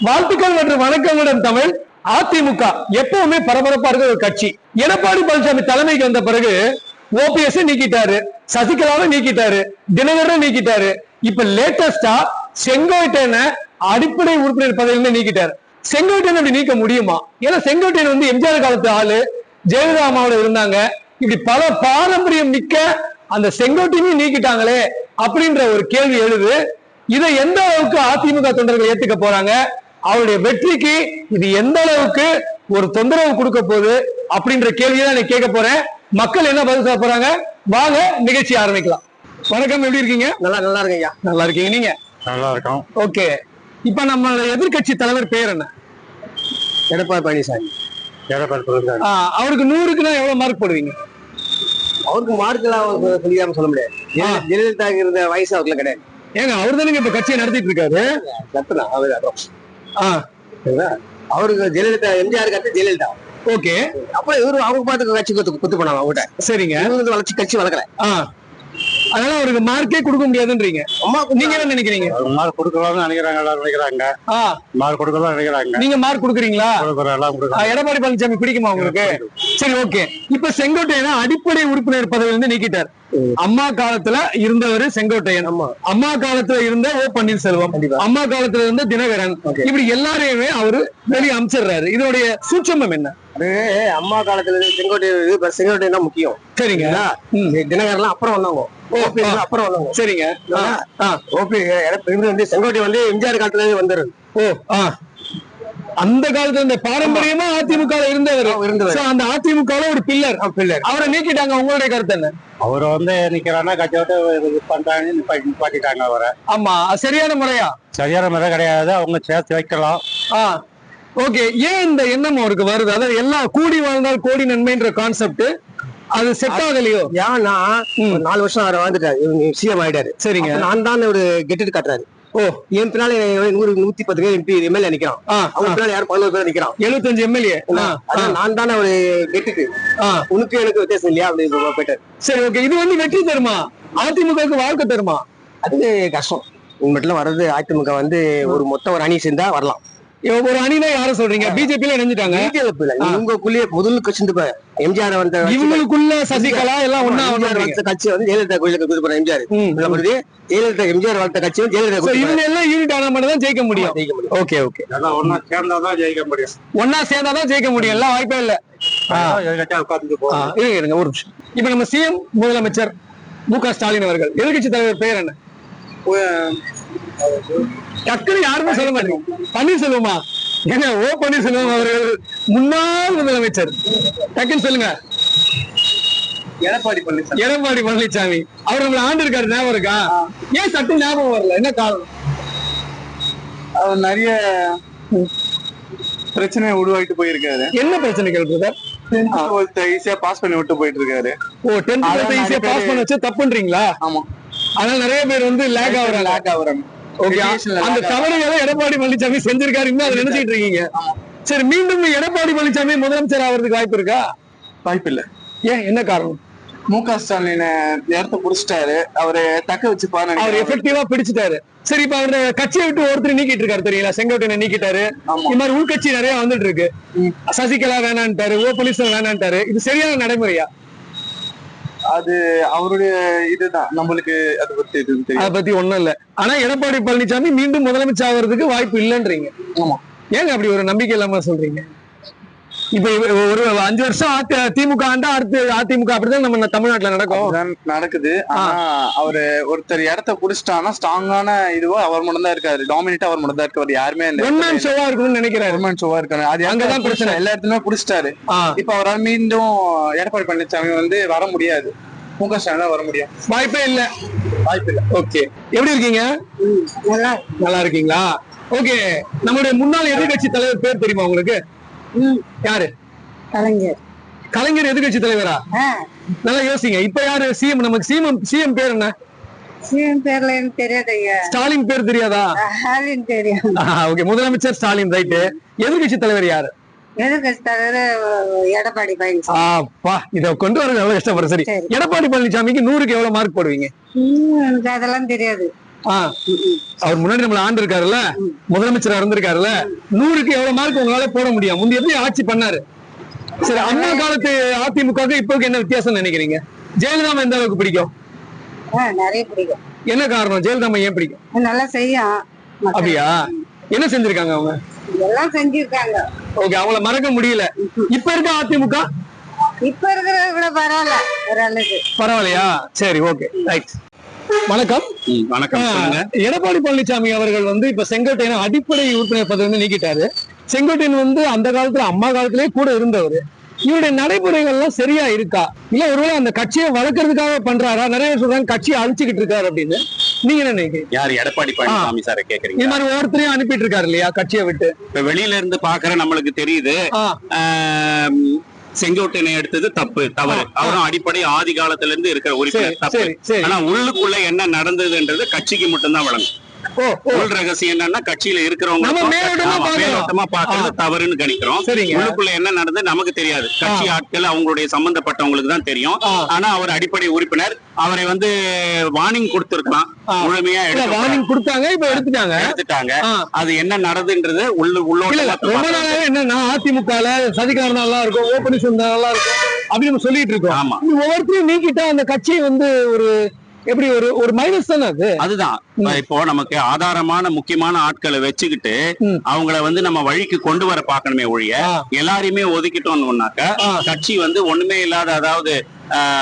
வாழ்த்துக்கள் மற்றும் வணக்கங்களுடன் தமிழ். அதிமுக எப்பவுமே பரபரப்பா இருக்கிற ஒரு கட்சி. எடப்பாடி பழனிசாமி தலைமைக்கு வந்த பிறகு ஓபிஎஸ் நீக்கிட்டாரு. சசிகலாவை நீக்கிட்டாரு. தினகரன் நீக்கிட்டாரு. இப்ப லேட்டஸ்டா செங்கோட்டையனை அடிப்படை உறுப்பினர் பதவியிலிருந்து நீக்கிட்டாரு. செங்கோட்டையன் அப்படி நீக்க முடியுமா? ஏன்னா செங்கோட்டையன் வந்து எம்ஜிஆர் காலத்து ஆளு. ஜெயலலிதா அம்மாவோட இருந்தாங்க. இப்படி பல பாரம்பரியம் மிக்க அந்த செங்கோட்டையும் நீக்கிட்டாங்களே அப்படின்ற ஒரு கேள்வி எழுது. இதை எந்த அளவுக்கு அதிமுக தொண்டர்கள் ஏத்துக்க போறாங்க? அவருடைய வெற்றிக்கு இது எந்த அளவுக்கு ஒரு தொந்தரவு கொடுக்க போகுது அப்படின்ற கேள்வியை தான் நான் கேட்க போறேன். மக்கள் என்ன பதில் சொல்ல போறாங்க? வாங்க நிகழ்ச்சி ஆரம்பிக்கலாம். வணக்கம் எப்படி இருக்கீங்க? நல்லா நல்லா இருக்கு ஐயா. நல்லா இருக்கீங்க நீங்க? நல்லா இருக்கும். ஓகே. இப்ப நம்ம எதிர்க்கட்சி தலைவர் பேர் என்ன? எடப்பாடி பழனிசாமி. எடப்பாடி ஆ, அவருக்கு நூறுக்குன்னா எவ்வளவு மார்க் போடுவீங்க? அவருக்கு மார்க்கெல்லாம் சொல்லியாம சொல்ல முடியாது. ஜெயல- ஜெயலலிதா இருந்த வயசு அவருக்கு கிடையாது. ஏங்க அவர் தானே இப்ப கட்சியை நடத்திட்டு இருக்காரு கத்துனா அவர்? அவருக்கு ஜெயலலிதா எம்ஜிஆர் கத்து ஜெயலலிதா. ஓகே. அப்ப இவரு அவங்க பாட்டுக்கு கட்சி குத்து குத்து பண்ணாங்க அவங்ககிட்ட. சரிங்க. இவங்க வந்து வளர்ச்சி கட்சி வளர்க்கல. ஆ. அதனால அவருக்கு மார்க்கே கொடுக்க முடியாதுன்றீங்க. அம்மா நீங்க என்ன நினைக்கிறீங்க? மார்க் கொடுக்கலாம்னு நினைக்கிறாங்க எல்லாரும் நினைக்கிறாங்க. ஆ. மார்க் கொடுக்கலாம் நினைக்கிறாங்க. நீங்க மார்க் கொடுக்குறீங்களா? எடப்பாடி பழனிசாமி பிடிக்குமா உங்களுக்கு? சரி ஓகே. இப்ப செங்கோட்டையனை அடிப்படை உறுப்பினர் பதவியில இருந்து நீக்கிட்டார். அம்மா காலத்துல இருந்தவர் செங்கோட்டையன். அம்மா காலத்துல இருந்த ஓ பன்னீர்செல்வம். அம்மா காலத்துல இருந்த தினகரன். இப்படி எல்லாரையுமே அவரு வெளியே அமைச்சிடுறாரு இதனுடைய சூட்சமம் என்ன? அம்மா காலத்துல இருந்து செங்கோட்டை தான் முக்கியம். சரிங்க. தினகர்லாம் அப்புறம் ஆ. அப்புறம் வந்தவங்க. சரிங்க. ஓபி வந்து செங்கோட்டை வந்து எம்ஜிஆர் காலத்துல இருந்து வந்தாரு. ஓ அந்த காலத்துல இந்த பாரம்பரியமா அதிமுக இருந்தவர். இருந்தவர். அந்த அதிமுக ஒரு பில்லர். பிள்ளை அவரை நீக்கிட்டாங்க. உங்களுடைய கருத்து என்ன? அவர் வந்து நிக்கிறான்னா கட்சி விட்டு இது பண்றாங்கன்னு நிப்பாட்டிட்டாங்க அவரை. ஆமா. சரியான முறையா? சரியான முறை கிடையாது. அவங்க சேர்த்து வைக்கலாம். ஓகே. ஏன் இந்த எண்ணம் அவருக்கு வருது? அதாவது எல்லாம் கூடி வாழ்ந்தால் கோடி நன்மைன்ற கான்செப்ட் அது செட் ஆகலையோ? ஏன்னா நாலு வருஷம் அவர் வாழ்ந்துட்டாரு. சிஎம் ஆயிட்டாரு. சரிங்க. நான் தான் ஒரு கெட்டுட்டு காட்டுறாரு. ஓ என் பின்னால நூறு நூத்தி பத்து பேர் எம்பி எம்எல்ஏ நிக்கிறான். அவங்க பின்னால யாரும் பதினோரு பேர் நிக்கிறான். எழுபத்தஞ்சு எம்எல்ஏ நான் தானே ஒரு கெட்டுட்டு உனக்கு எனக்கு வித்தியாசம் இல்லையா? அப்படின்னு போயிட்டாரு. சரி ஓகே இது வந்து வெற்றி தருமா? அதிமுகவுக்கு வாழ்க்கை தருமா? அது கஷ்டம். உண்மையில வர்றது அதிமுக வந்து ஒரு மொத்த ஒரு அணி சேர்ந்தா வரலாம். ஒரு அணினா யார சொல்றீங்க? பிஜேபில இணைஞ்சிட்டாங்க. பிஜேபி இல்ல உங்களுக்குள்ளேயே முதல் கட்சி எம்ஜிஆர் வந்த இவங்களுக்குள்ள சசிகலா எல்லாம் ஒன்னா வளர்த்த கட்சி வந்து ஜெயலலிதா கோயிலுக்கு இது பண்ண எம்ஜிஆர். ஜெயலலிதா எம்ஜிஆர் வளர்த்த கட்சி வந்து ஜெயலலிதா இவங்க எல்லாம் யூனிட் ஆனா மட்டும் தான் ஜெயிக்க முடியும். ஜெயிக்க முடியும். Okay okay. எல்லாம் ஒன்னா சேர்ந்தா தான் ஜெயிக்க முடியும். ஒன்னா சேர்ந்தாதான் ஜெயிக்க முடியும். எல்லாம் வாய்ப்பே இல்ல. இருங்க ஒரு நிமிஷம். இப்ப நம்ம சிஎம் முதலமைச்சர் மு க ஸ்டாலின் அவர்கள் எதிர்கட்சி தலைவர் பெயர் என்ன? டக்குனு யாருமே சொல்ல மாட்டீங்க. பன்னீர்செல்வமா? ஏங்க ஓ பன்னீர்செல்வம் அவர்கள் முன்னாள் முதலமைச்சர். டக்குன்னு சொல்லுங்க. எடப்பாடி பழனிசாமி. எடப்பாடி பழனிசாமி. அவர் நம்மள ஆண்டு இருக்காரு ஞாபகம் இருக்கா? ஏன் சட்டம் ஞாபகம் வரல? என்ன காரணம்? அவர் நிறைய பிரச்சனையை உருவாக்கிட்டு போயிருக்காரு. என்ன பிரச்சனைகள் பிரதர் ஈஸியா பாஸ் பண்ணி விட்டு போயிட்டு இருக்காரு ஓ டென்த் ஈஸியா பாஸ் பண்ண வச்சு தப்புன்றீங்களா? ஆமா. அதனால நிறைய பேர் வந்து லேக் ஆகுறாங்க. லேக் ஆகுறாங்க. அந்த. தவறுகளை எடப்பாடி பழனிசாமி செஞ்சிருக்காரு. இன்னும் அதை நினைச்சிட்டு இருக்கீங்க சரி மீண்டும் எடப்பாடி பழனிசாமி முதலமைச்சர் ஆவறதுக்கு வாய்ப்பு இருக்கா? வாய்ப்பு இல்ல ஏன்? என்ன காரணம்? மு க ஸ்டாலின் இடத்த புடிச்சிட்டாரு. அவரு தக்க வச்சுப்பாரு அவர் எஃபெக்டிவா பிடிச்சிட்டாரு. சரி இப்ப அவர் கட்சியை விட்டு ஒருத்தர் நீக்கிட்டு இருக்காரு தெரியுங்களா? செங்கோட்டையனை நீக்கிட்டாரு. இந்த மாதிரி உள்கட்சி நிறைய வந்துட்டு இருக்கு. சசிகலா வேணான்ட்டாரு ஓ போலீஸ் வேணான்ட்டாரு. இது சரியான நடைமுறையா? அது அவருடைய இதுதான். நம்மளுக்கு அதை பத்தி எதுவும் தெரியும் அதை பத்தி ஒண்ணும் இல்ல. ஆனா எடப்பாடி பழனிசாமி மீண்டும் முதலமைச்சர் ஆவறதுக்கு வாய்ப்பு இல்லைன்றீங்க. ஆமா. ஏங்க அப்படி ஒரு நம்பிக்கை இல்லாம சொல்றீங்க? இப்ப ஒரு அஞ்சு வருஷம் திமுக ஆண்டா அடுத்து அதிமுக அப்படிதான் நம்ம தமிழ்நாட்டுல நடக்கும். நடக்குது. ஆனா அவரு ஒருத்தர் இடத்த புடிச்சிட்டான்னா ஸ்ட்ராங்கான இதுவோ அவர் மட்டும் தான் இருக்காரு. டாமினேட் அவர் மட்டும் தான் இருக்காரு யாருமே ஒன் ஷோவா இருக்கணும்னு நினைக்கிறாரு. கவர்மெண்ட் ஷோவா இருக்காரு. அது அங்கதான் பிரச்சனை. எல்லா இடத்துலயுமே புடிச்சிட்டாரு இப்ப அவரால் மீண்டும் எடப்பாடி பழனிசாமி வந்து வர முடியாது. மு க ஸ்டாலின் வர முடியும். வாய்ப்பே இல்ல. வாய்ப்பு இல்ல. ஓகே. எப்படி இருக்கீங்க? நல்லா இருக்கீங்களா? ஓகே. நம்முடைய முன்னாள் எதிர்க்கட்சி தலைவர் பேர் தெரியுமா உங்களுக்கு? யாரு? கலைஞர். கலைஞர் எதிர்க்கட்சி தலைவரா? நல்லா யோசிங்க. இப்ப யாரு? சிஎம். நமக்கு சிஎம் சிஎம் பேர் என்ன? சிவன் பேர்ல எனக்கு தெரியாதுங்க ஸ்டாலின் பேர் தெரியாதா? ஸ்டாலின் தெரியும் ஓகே முதலமைச்சர் ஸ்டாலின் ரைட்டு எதிர்க்கட்சி தலைவர் யாரு? எதிர்கட்சி தலைவர் எடப்பாடி பழனிசாமி. ஆப்பா இத கொண்டு வர எவ்வளவு கஷ்டப்படுற சரி. எடப்பாடி பழனிசாமிக்கு நூறுக்கு எவ்வளவு மார்க் போடுவீங்க? எனக்கு அதெல்லாம் தெரியாது. அவர் முன்னாடி நம்மள ஆண்டு இருக்காருல்ல முதலமைச்சர் இருந்திருக்காருல்ல? நூறுக்கு எவ்வளவு மார்க் உங்களால போட முடியும்? முந்தி எப்படி ஆட்சி பண்ணாரு? சரி அம்மா காலத்து அதிமுகவுக்கு இப்போக்கு என்ன வித்தியாசம் நினைக்கிறீங்க? ஜெயலலிதா எந்த அளவுக்கு பிடிக்கும்? நிறைய பிடிக்கும். என்ன காரணம்? ஜெயலலிதா ஏன் பிடிக்கும்? நல்லா செய்யும். அப்படியா? என்ன செஞ்சிருக்காங்க அவங்க? எல்லாம் செஞ்சிருக்காங்க. ஓகே அவங்கள மறக்க முடியல. இப்ப இருக்க அதிமுக? இப்ப இருக்கிறத விட பரவாயில்ல. பரவாயில்லையா? சரி ஓகே ரைட். வணக்கம். வணக்கம். எடப்பாடி பழனிசாமி அவர்கள் வந்து இப்ப செங்கோட்டையனை அடிப்படை உறுப்பினர் பதவி வந்து நீக்கிட்டாரு. செங்கோட்டையன் வந்து அந்த காலத்துல அம்மா காலத்திலே கூட இருந்தவர். இவருடைய நடைமுறைகள்லாம் சரியா இருக்கா? இல்ல ஒருவேளை அந்த கட்சியை வளர்க்கறதுக்காக பண்றாரா? நிறைய பேர் சொல்றாங்க கட்சியை அழிச்சுக்கிட்டு இருக்காரு அப்படின்னு. நீங்க என்ன நினைக்கிறீங்க? யார் எடப்பாடி பழனிசாமி சார கேக்குறீங்க இது மாதிரி ஒவ்வொருத்தரையும் அனுப்பிட்டு இருக்காரு இல்லையா கட்சியை விட்டு? இப்ப வெளியில இருந்து பாக்குற நம்மளுக்கு தெரியுது. செங்கோட்டையனை எடுத்தது தப்பு தவறு. அவரும் அடிப்படை ஆதி காலத்துல இருந்து இருக்கிற உறுப்பினர் தப்பு. ஆனா உள்ளுக்குள்ள என்ன நடந்ததுன்றது கட்சிக்கு மட்டும்தான் வழங்கும். உள் ரகசியம் என்னன்னா கட்சியில இருக்கிறவங்க பாக்குறது தவறுன்னு கணிக்கிறோம். உள்ளுக்குள்ள என்ன நடந்தது நமக்கு தெரியாது. கட்சி ஆட்கள் அவங்களுடைய சம்பந்தப்பட்டவங்களுக்கு தான் தெரியும். ஆனா அவர் அடிப்படை உறுப்பினர். அவரை வந்து வார்னிங் கொடுத்திருக்கலாம். முழுமையா வார்னிங் கொடுத்தாங்க இப்ப எடுத்துட்டாங்க. எடுத்துட்டாங்க. அது என்ன நடந்துன்றது உள்ள இல்ல ரொம்ப நாளாவே என்னன்னா அதிமுகல சதிகாரம் நல்லா இருக்கும் ஓபனிங் நல்லா இருக்கும் அப்படின்னு சொல்லிட்டு இருக்கோம். ஒவ்வொருத்தரையும் நீக்கிட்டா அந்த கட்சி வந்து ஒரு எப்படி ஒரு ஒரு மைனஸ் தானே அது? அதுதான். இப்ப நமக்கு ஆதாரமான முக்கியமான ஆட்களை வச்சுக்கிட்டு. அவங்கள வந்து நம்ம வழிக்கு கொண்டு வர பார்க்கணுமே ஒழிய. எல்லாரையுமே ஒதுக்கிட்டோம்னாக்க. கட்சி வந்து ஒண்ணுமே இல்லாத அதாவது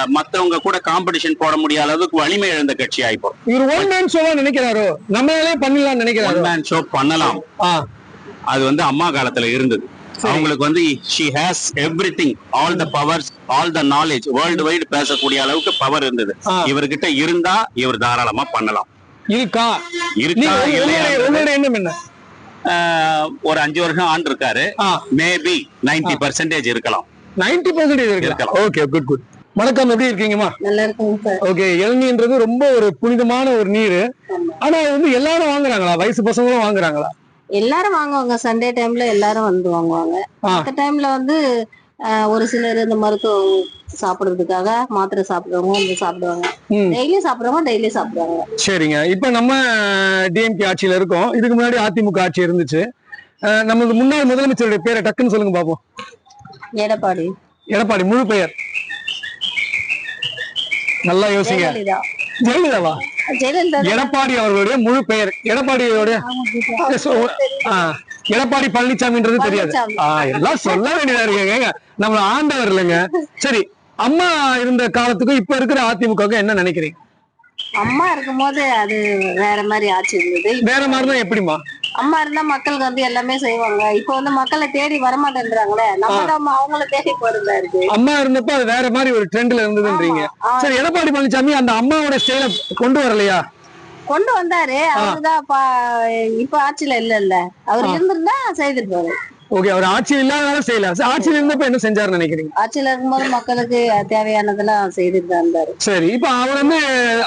மத்தவங்க கூட காம்படிஷன் போட முடியாத அளவுக்கு வலிமை இழந்த கட்சி ஆயிப்போம் இவர் ஒன் மேன் ஷோவா நினைக்கிறாரோ? நம்மளாலே பண்ணிடலாம் நினைக்கிறாரோ? ஒன் மேன் ஷோ பண்ணலாம். அது வந்து அம்மா காலத்துல இருந்தது. அவங்களுக்கு வந்து she has everything all the powers all the knowledge world wide பேசக்கூடிய அளவுக்கு பவர் இருந்தது. இவர்கிட்ட இருந்தா இவர் தாராளமா பண்ணலாம். இருக்கா? இருக்கா உங்களுடைய எண்ணம் என்ன? ஒரு அஞ்சு வருஷம் ஆண்டு இருக்காரு மேபி நைன்டி பர்சன்டேஜ் இருக்கலாம். நைன்டி பர்சன்டேஜ் இருக்கலாம். ஓகே குட் குட் வணக்கம் எப்படி இருக்கீங்கம்மா? நல்லா இருக்குங்க சார். ஓகே இளநீன்றது ரொம்ப ஒரு புனிதமான ஒரு நீர். ஆனா அது வந்து எல்லாரும் வாங்குறாங்களா? வயசு பசங்களும் வாங்குறாங்களா? எல்லாரும் வாங்குவாங்க. சண்டே டைம்ல எல்லாரும் வந்து வாங்குவாங்க. மற்ற டைம்ல வந்து ஒரு சிலர் இந்த மருத்துவம் சாப்பிடுறதுக்காக மாத்திரை சாப்பிடுறவங்க வந்து சாப்பிடுவாங்க. டெய்லி சாப்பிடுறவங்க டெய்லி சாப்பிடுவாங்க. சரிங்க. இப்ப நம்ம டிஎம்கே ஆட்சியில இருக்கோம். இதுக்கு முன்னாடி அதிமுக ஆட்சி இருந்துச்சு. நமது முன்னாள் முதலமைச்சருடைய பேரை டக்குன்னு சொல்லுங்க பாப்போம். எடப்பாடி. எடப்பாடி முழு பெயர். நல்லா யோசிங்க. ஜெயலலிதா. ஜெயலலிதாவா? ஜெயலலிதா எடப்பாடி அவர்களுடைய முழு பெயர். எடப்பாடியோட எடப்பாடி பழனிசாமின்றது தெரியாது. எல்லாம் சொல்ல வேண்டியதா இருக்குங்க நம்ம ஆண்டவர் இல்லைங்க. சரி அம்மா இருந்த காலத்துக்கும் இப்ப இருக்கிற அதிமுகவுக்கும் என்ன நினைக்கிறீங்க? அம்மா இருக்கும்போது அது வேற மாதிரி ஆட்சி இருந்தது. வேற மாதிரிதான் எப்படிமா அம்மா இருந்தா மக்களுக்கு வந்து எல்லாமே செய்வாங்க. இப்ப வந்து மக்களை தேடி வரமாட்டேன்றாங்களே. நம்ம தான் அவங்கள தேடி போறதா இருக்கு? அம்மா இருந்தப்ப அது வேற மாதிரி ஒரு ட்ரெண்ட்ல இருந்ததுன்றீங்க. சரி எடப்பாடி பழனிசாமி அந்த அம்மாவோட ஸ்டைல கொண்டு வரலையா? கொண்டு வந்தாரு. அவருதான் இப்ப ஆட்சியில இல்ல இல்ல அவர். இருந்திருந்தா செய்திருப்பாரு. ஓகே அவர் ஆட்சி இல்லாதனால செய்யல. ஆட்சியில இருந்தப்ப என்ன செஞ்சாருன்னு நினைக்கிறீங்க? ஆட்சியில இருக்கும்போது மக்களுக்கு தேவையானதெல்லாம் செய்துட்டு இருந்தாரு. சரி இப்ப அவர் வந்து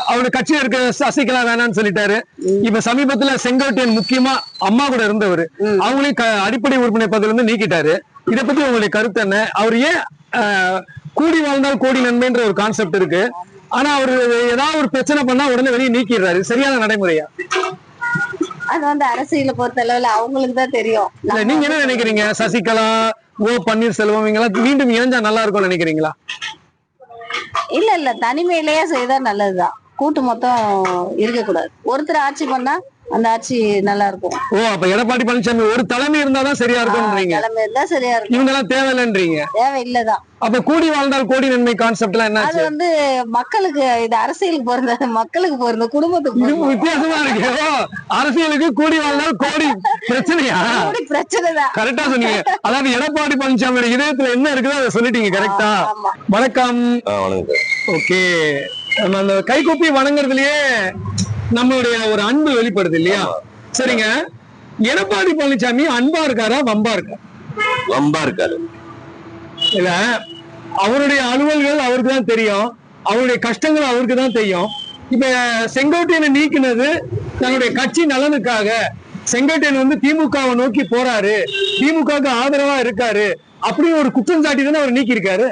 அவருடைய கட்சியில இருக்க சசிகலா வேணாம்னு சொல்லிட்டாரு. இப்ப சமீபத்துல செங்கோட்டையன் முக்கியமா அம்மா கூட இருந்தவர். அவங்களையும் அடிப்படை உறுப்பினர் பதவியில இருந்து நீக்கிட்டாரு. இத பத்தி உங்களுடைய கருத்து என்ன? அவர் ஏன் கூடி வாழ்ந்தால் கோடி நன்மைன்ற ஒரு கான்செப்ட் இருக்கு. ஆனா அவரு ஏதாவது ஒரு பிரச்சனை பண்ணா உடனே வெளியே நீக்கிடுறாரு. சரியான நடைமுறையா? அது வந்து அரசியலை பொறுத்த அளவுல அவங்களுக்கு தான் தெரியும். இல்ல நீங்க என்ன நினைக்கிறீங்க? சசிகலா ஓ பன்னீர்செல்வம் இவங்கெல்லாம் மீண்டும் இணைஞ்சா நல்லா இருக்கும்னு நினைக்கிறீங்களா? இல்ல இல்ல தனிமையிலேயே செய்தா நல்லதுதான். கூட்டு மொத்தம் இருக்கக்கூடாது. ஒருத்தர் ஆட்சி பண்ணா அந்த ஆட்சி நல்லா இருக்கும் ஓ அப்ப எடப்பாடி பழனிசாமி ஒரு தலைமை இருந்தாதான் சரியா இருக்கும்ன்றீங்க கிளம்பி இருந்தா சரியா இருக்கும் இவங்க எல்லாம் தேவையில்லைன்றீங்க. தேவை இல்லதான் அப்ப கூடி வாழ்ந்தால் கோடி நன்மை கான்செப்ட் எல்லாம் அது என்னாச்சு வந்து மக்களுக்கு இது அரசியலுக்கு பொருந்த மக்களுக்கு பொருந்த குடும்பத்துக்கு. வித்தியாசமா இருக்கு. ஓ, அரசியலுக்கு கூடி வாழ்ந்தால் கோடி பிரச்சனையா? அப்படி பிரச்சனை தான் கரெக்டா சொன்னீங்க. அதாவது எடப்பாடி பழனிசாமியோட இதயத்துல என்ன இருக்குதோ அதை சொல்லிட்டீங்க கரெக்டா வணக்கம். ஓகே. நம்ம அந்த கைகூப்பி வணங்குறதுலயே நம்மளுடைய ஒரு அன்பு வெளிப்படுது இல்லையா? சரிங்க. எடப்பாடி பழனிசாமி அன்பா இருக்காரா வம்பா இருக்கா? ரொம்ப இருக்காரு. இல்ல அவருடைய அலுவல்கள் அவருக்கு தான் தெரியும். அவருடைய கஷ்டங்கள் அவருக்கு தான் தெரியும். இப்ப செங்கோட்டையனை நீக்கினது தன்னுடைய கட்சி நலனுக்காக. செங்கோட்டையன் வந்து திமுகவை நோக்கி போறாரு. திமுகவுக்கு ஆதரவா இருக்காரு. அப்படின்னு ஒரு குற்றம் சாட்டி தானே அவர் நீக்கி இருக்காரு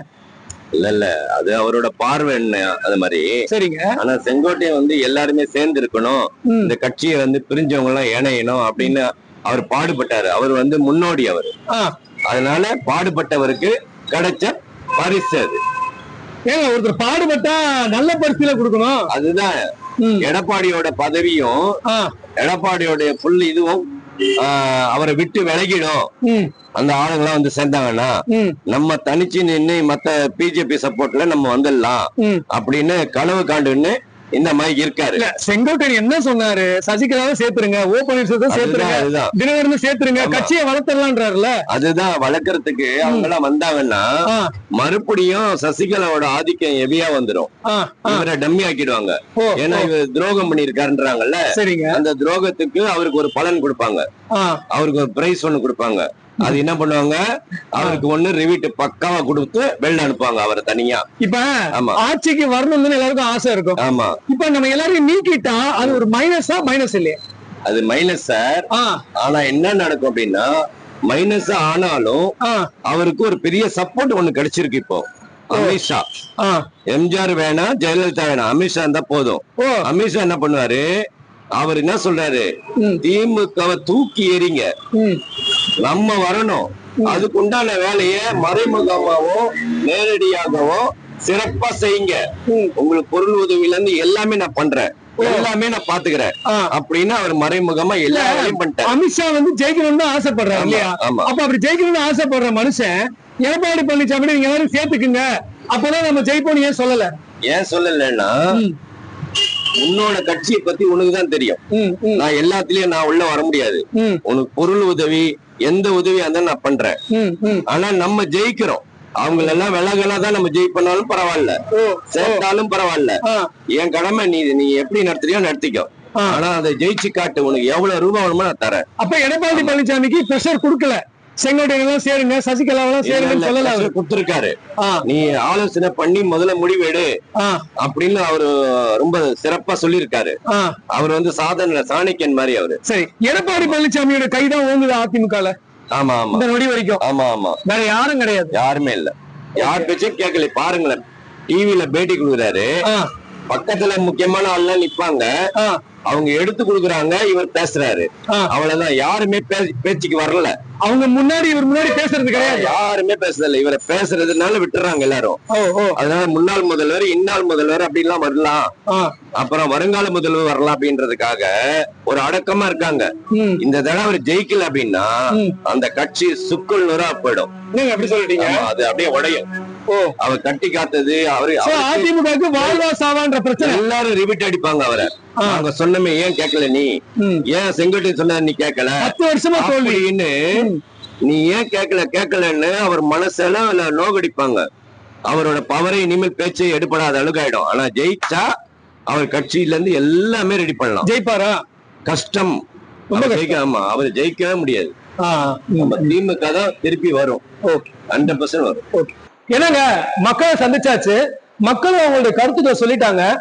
இல்ல இல்ல. அது அவரோட பார்வை என்ன அது மாதிரி. சரிங்க. ஆனா செங்கோட்டையன் வந்து எல்லாருமே சேர்ந்து இருக்கணும். இந்த கட்சியை வந்து பிரிஞ்சவங்க எல்லாம் இணையணும் அப்படின்னு அவர் பாடுபட்டாரு. அவர் வந்து முன்னோடி அவர். அதனால பாடுபட்டவருக்கு கிடைச்ச பரிசு அது. ஏங்க ஒருத்தர் பாடுபட்டா நல்ல பரிசுல கொடுக்கணும். அதுதான். எடப்பாடியோட பதவியும். எடப்பாடியோட ஃபுல் இதுவும் அவரை விட்டு விலகிடும். அந்த ஆளுங்கெல்லாம் வந்து சேர்ந்தாங்கன்னா. நம்ம தனிச்சு நின்னு மத்த பிஜேபி சப்போர்ட்ல நம்ம வந்துடலாம். அப்படின்னு கனவு காண்டுன்னு இந்த மாதிரி இருக்காரு. இல்ல செங்கோட்டையன் என்ன சொன்னாரு? சசிகலாவை சேர்த்துருங்க ஓ பன்னீர்செல்வம் சேர்த்துருங்க தினகரன் சேர்த்துருங்க. கட்சியை வளர்த்தலான்றாருல அதுதான் வளர்க்கறதுக்கு அவங்க எல்லாம் வந்தாங்கன்னா மறுபடியும் சசிகலாவோட ஆதிக்கம் ஹெவியா வந்துரும். இவரை டம்மி ஆக்கிடுவாங்க. ஏன்னா இவர் துரோகம் பண்ணிருக்காருன்றாங்கல்ல அந்த துரோகத்துக்கு அவருக்கு ஒரு பலன் கொடுப்பாங்க. அவருக்கு ஒரு பிரைஸ் ஒண்ணு கொடுப்பாங்க. அது என்ன பண்ணுவாங்க? அவருக்கு ஒண்ணு ரிவீட் பக்காவா கொடுத்து வெளில அனுப்புவாங்க அவரை தனியா. இப்ப ஆட்சிக்கு வரணும்னு எல்லாருக்கும் ஆசை இருக்கும். ஆமா. இப்ப நம்ம எல்லாரையும் நீக்கிட்டா அது ஒரு மைனஸா மைனஸ் இல்லையா? அது மைனஸ் சார் ஆனா என்ன நடக்கும் அப்படின்னா மைனஸ் ஆனாலும் அவருக்கு ஒரு பெரிய சப்போர்ட் ஒண்ணு கிடைச்சிருக்கு இப்போ. அமித்ஷா. எம்ஜிஆர் வேணாம் ஜெயலலிதா வேணாம். அமித்ஷா இருந்தா போதும். அமித்ஷா என்ன பண்ணுவாரு? அவர் என்ன சொல்றாரு. திமுகவை தூக்கி எறிங்க. நம்ம வரணும். அதுக்கு உண்டான வேலையை மறைமுகமாவோ நேரடியாகவோ சிறப்பா செய்யுங்க. உங்களுக்கு பொருள் உதவில இருந்து எல்லாமே நான் பண்றேன். எல்லாமே நான் பாத்துக்கிறேன். அப்படின்னு அவர் மறைமுகமா எல்லா வேலையும் பண்ணிட்டாரு. அமித்ஷா வந்து ஜெயிக்கணும்னு ஆசைப்படுறாரு இல்லையா? அப்ப அப்படி ஜெயிக்கணும்னு ஆசைப்படுற மனுஷன் எடப்பாடி பழனிசாமி நீங்க எல்லாரும் சேர்த்துக்குங்க. அப்பதான் நம்ம ஜெயிப்போம்னு ஏன் சொல்லல? ஏன் சொல்லலைன்னா. உன்னோட கட்சியை பத்தி உனக்கு தான் தெரியும் நான் எல்லாத்துலயும் நான் உள்ள வர முடியாது. உனக்கு பொருள் உதவி எந்த உதவியா இருந்தாலும் நான் பண்றேன். ஆனா நம்ம ஜெயிக்கிறோம். அவங்க எல்லாம் விலகலா தான் நம்ம ஜெயிப்பனாலும் பரவாயில்ல. ஓ, சேர்த்தாலும் பரவாயில்ல. என் கடமை நீ நீ எப்படி நடத்துறியோ நடத்திக்கோ. ஆனா அதை ஜெயிச்சு காட்டு உனக்கு எவ்வளவு ரூபாய் வேணுமோ நான் தரேன். அப்ப எடப்பாடி பழனிசாமிக்கு பிரஷர் கொடுக்கல. செங்கோட்டையன் எல்லாம் சேருங்க சசிகலாவெல்லாம் சேருங்கன்னு சொல்லல அவரு. கொடுத்திருக்காரு. நீ ஆலோசனை பண்ணி முதல்ல முடிவெடு அப்படின்னு அவரு ரொம்ப சிறப்பா சொல்லியிருக்காரு. அவர் வந்து சாதனை சாணக்கியன் மாதிரி அவரு. சரி எடப்பாடி பழனிசாமியோட கைதான் ஓங்குது அதிமுகல. ஆமா ஆமா. இந்த நொடி வரைக்கும். ஆமா ஆமா. வேற யாரும் கிடையாது. யாருமே இல்ல. யார் பேச்சும் கேட்கல. பாருங்களேன் டிவில பேட்டி கொடுக்குறாரு. பக்கத்துல முக்கியமான ஆள்லாம் நிப்பாங்க. அவங்க எடுத்து கொடுக்குறாங்க இவர் பேசுறாரு. அவ்வளவுதான். யாருமே பேச்சுக்கு வரல. அவங்க முன்னாடி இவர் முன்னாடி பேசுறது கிடையாது. யாருமே பேசுறதில்ல. இவரை பேசுறதுனால விட்டுறாங்க எல்லாரும். அதனால முன்னாள் முதல்வர் இன்னாள் முதல்வர் அப்படின்லாம் வரலாம். ஆ, அப்புறம் வருங்கால முதல்வர் வரலாம் அப்படின்றதுக்காக ஒரு அடக்கமா இருக்காங்க. இந்த தடவை அவர் ஜெயிக்கல அப்படின்னா. அந்த கட்சி சுக்குள் நூறா போயிடும். நீங்க எப்படி சொல்லிட்டீங்க? அது அப்படியே உடையும். அவர் கட்டி காத்தது அவரு அதிமுகவுக்கு வாழ்வா சாவான்ற பிரச்சனை. எல்லாரும் ரிவிட் அடிப்பாங்க அவரை. ஆ. நாங்க சொன்னமே ஏன் கேட்கல நீ. ஏன் செங்கோட்டை சொன்ன நீ கேட்கல? பத்து வருஷமா தோல்வி. அப்படின்னு நீ ஏன் கேட்கல? கேட்கலன்னு அவர் மனசுல இல்ல நோகடிப்பாங்க. அவரோட பவரை இனிமேல் பேச்சு எடுபடாத அளவுக்கு ஆயிடும். ஆனா ஜெயிச்சா அவர் கட்சியில இருந்து எல்லாமே ரெடி பண்ணலாம். ஜெயிப்பாரா? கஷ்டம். ரொம்ப அவர் ஜெயிக்கவே முடியாது. திமுக தான் திருப்பி வரும். ஓகே. ஹண்ட்ரட் பர்சன்ட் வரும். என்னங்க மக்களை சந்திச்சாச்சு. மக்களும் அவங்களுடைய கருத்துக்களை சொல்லிட்டாங்க.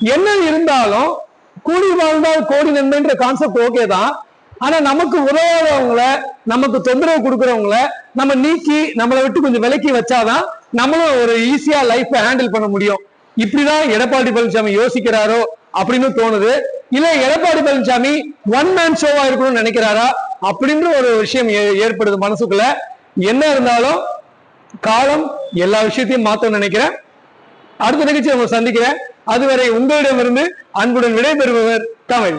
என்ன இருந்தாலும் கூடி வாழ்ந்தால் கோடி நன்மைன்ற கான்செப்ட் ஓகே தான். ஆனா நமக்கு உதவாதவங்கள நமக்கு தொந்தரவு கொடுக்கறவங்கள நம்ம நீக்கி நம்மளை விட்டு கொஞ்சம் விலக்கி வச்சாதான் நம்மளும் ஒரு ஈஸியா லைஃப் ஹேண்டில் பண்ண முடியும். இப்படிதான் எடப்பாடி பழனிசாமி யோசிக்கிறாரோ அப்படின்னு தோணுது. இல்ல எடப்பாடி பழனிசாமி ஒன் மேன் ஷோவா இருக்கணும்னு நினைக்கிறாரா அப்படின்ற ஒரு விஷயம் ஏ- ஏற்படுது மனசுக்குள்ள. என்ன இருந்தாலும் காலம் எல்லா விஷயத்தையும் மாத்தணும்னு நினைக்கிறேன். அடுத்த நிகழ்ச்சி உங்களை சந்திக்கிறேன். அதுவரை உங்களிடமிருந்து அன்புடன் விடைபெறுபவர் தமிழ்.